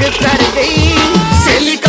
அங்கு தருகை. செலிக்க